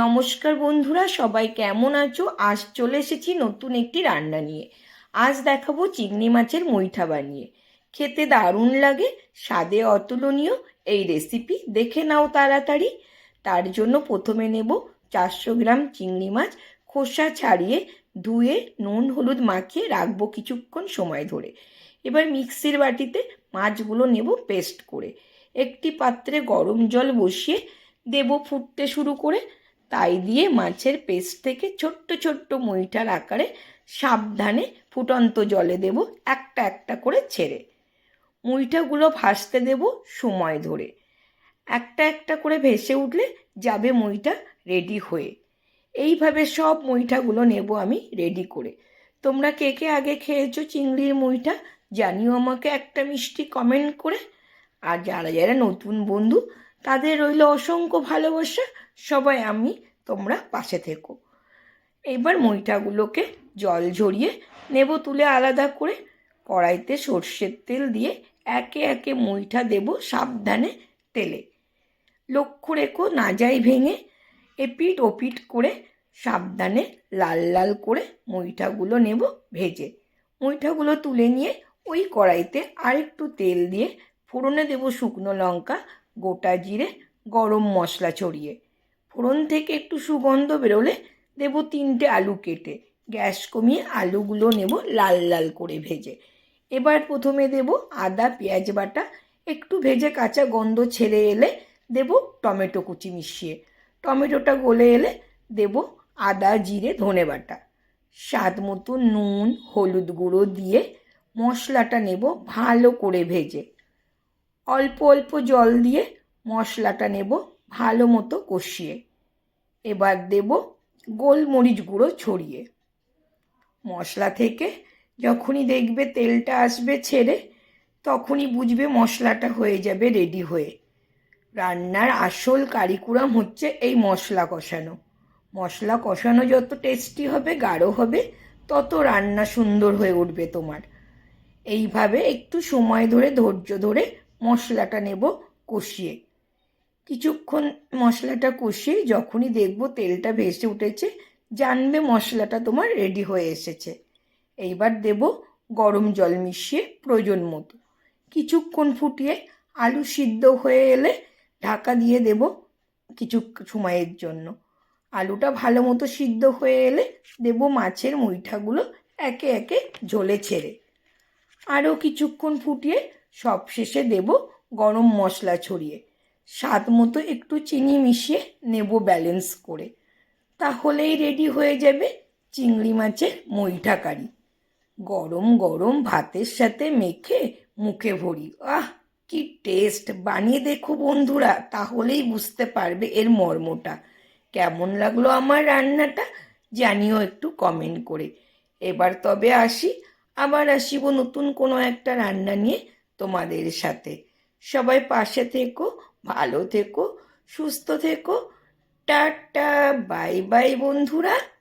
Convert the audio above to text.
নমস্কার বন্ধুরা, সবাই কেমন আছো? আজ চলে এসেছি নতুন একটি রান্না নিয়ে। আজ দেখাবো চিংড়ি মাছের মুইঠা বানিয়ে। খেতে দারুণ লাগে, স্বাদে অতুলনীয়, এই রেসিপি দেখে নাও তাড়াতাড়ি। তার জন্য প্রথমে নেব চারশো গ্রাম চিংড়ি মাছ, খোসা ছাড়িয়ে ধুয়ে নুন হলুদ মাখিয়ে রাখব কিছুক্ষণ সময় ধরে। এবার মিক্সির বাটিতে মাছগুলো নেব পেস্ট করে। একটি পাত্রে গরম জল বসিয়ে দেব ফুটতে শুরু করে। তাই দিয়ে মাছের পেস্ট থেকে ছোট্ট ছোট্ট মইটার আকারে সাবধানে ফুটন্ত জলে দেব একটা একটা করে ছেড়ে। মুইঠাগুলো ভাসতে দেব সময় ধরে। একটা একটা করে ভেসে উঠলে যাবে মুইটা রেডি হয়ে। এইভাবে সব মুইঠাগুলো নেব আমি রেডি করে। তোমরা কে কে আগে খেয়েছো চিংড়ির মুইঠা জানিও আমাকে একটা মিষ্টি কমেন্ট করে। আর যারা যারা নতুন বন্ধু তাদের রইল অসংখ্য ভালোবাসা। সবাই আমি, তোমরা পাশে থেকো। এবার মইটাগুলোকে জল ঝরিয়ে নেব তুলে আলাদা করে। কড়াইতে সর্ষের তেল দিয়ে একে একে মইটা দেব সাবধানে তেলে। লক্ষ্য রেখো না যাই ভেঙে এপিট ওপিট করে সাবধানে লাল লাল করে মইটাগুলো নেব ভেজে। মইটাগুলো তুলে নিয়ে ওই কড়াইতে আরেকটু তেল দিয়ে ফোড়নে দেব শুকনো লঙ্কা গোটা জিরে গরম মশলা ছড়িয়ে। ফোড়ন থেকে একটু সুগন্ধ বেরোলে দেব তিনটে আলু কেটে। গ্যাস কমিয়ে আলুগুলো নেব লাল লাল করে ভেজে। এবার প্রথমে দেব আদা, পেঁয়াজ বাটা, একটু ভেজে কাঁচা গন্ধ ছেড়ে এলে দেব টমেটো কুচি মিশিয়ে। টমেটোটা গলে এলে দেব আদা, জিরে, ধনে বাটা। স্বাদ মতো নুন, হলুদ গুঁড়ো দিয়ে মশলাটা নেব ভালো করে ভেজে। অল্প অল্প জল দিয়ে মশলাটা নেব ভালো মতো কষিয়ে। এবার দেব গোলমরিচ গুঁড়ো ছড়িয়ে। মশলা থেকে যখনই দেখবে তেলটা আসবে ছেড়ে, তখনই বুঝবে মশলাটা হয়ে যাবে রেডি হয়ে। রান্নার আসল কারিকুরাম হচ্ছে এই মশলা কষানো। মশলা কষানো যত টেস্টি হবে, গাঢ় হবে, তত রান্না সুন্দর হয়ে উঠবে তোমার। এইভাবে একটু সময় ধরে, ধৈর্য ধরে মশলাটা নেব কষিয়ে। কিছুক্ষণ মশলাটা কষিয়ে যখনই দেখব তেলটা ভেসে উঠেছে, জানবে মশলাটা তোমার রেডি হয়ে এসেছে। এইবার দেব গরম জল মিশিয়ে প্রয়োজন মতো। কিছুক্ষণ ফুটিয়ে আলু সিদ্ধ হয়ে এলে ঢাকা দিয়ে দেব কিছু সময়ের জন্য। আলুটা ভালো মতো সিদ্ধ হয়ে এলে দেব মাছের মুইঠাগুলো একে একে ঝোলে ছেড়ে। আরও কিছুক্ষণ ফুটিয়ে সবশেষে দেব গরম মশলা ছড়িয়ে। স্বাদ মতো একটু চিনি মিশিয়ে নেব ব্যালেন্স করে। তাহলেই রেডি হয়ে যাবে চিংড়ি মাছের মইঠা কারি। গরম গরম ভাতের সাথে মেখে মুখে ভরি। আহ, কি টেস্ট বানিয়ে দেখো বন্ধুরা, তাহলেই বুঝতে পারবে এর মর্মটা। কেমন লাগল আমার রান্নাটা জানিও একটু কমেন্ট করে। এবার তবে আসি, আবার আসিব নতুন কোনো একটা রান্না নিয়ে। তোমাদের সাথে। সবাই পাশে থেকো ভালো থেকো সুস্থ থেকো। টাটা বাই বাই বন্ধুরা।